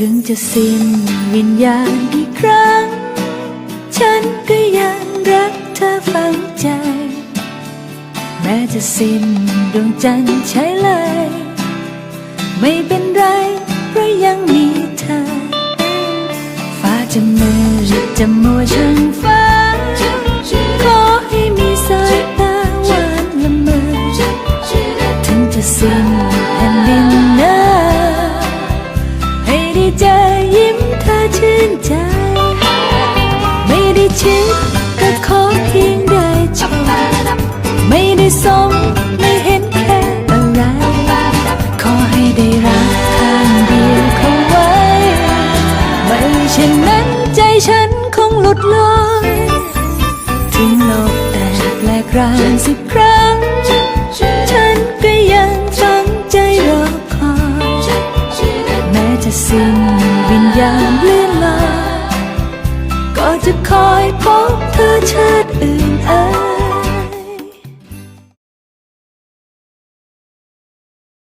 ถึงจะสิ้นวิญญาณอีกครั้ง ฉันก็ยังรักเธอฝังใจ แม้จะสิ้นดวงจันทร์ใช้เลย ไม่เป็นไร เพราะยังมีเธอ ฟ้าจะมือหรือจะมัวช่างฟ้า ขอให้มีสายตาหวานละเมอถึงจะสิ้นแผ่นดิน เจอยิ้มเธอชื่นใจ ไม่ได้ชิดก็ขอเพียงได้ชมไม่ได้สมไม่เห็นแค่อะไร ขอให้ได้รักข้างเดียวเขาไว้ ไม่เช่นนั้นใจฉันคงหลุดลอย ถึงโลกแตกแหลกรานสิบครั้ง สิ้นวิญญาณเลื่อนลาก็จะคอยพบเธอชาติอื่น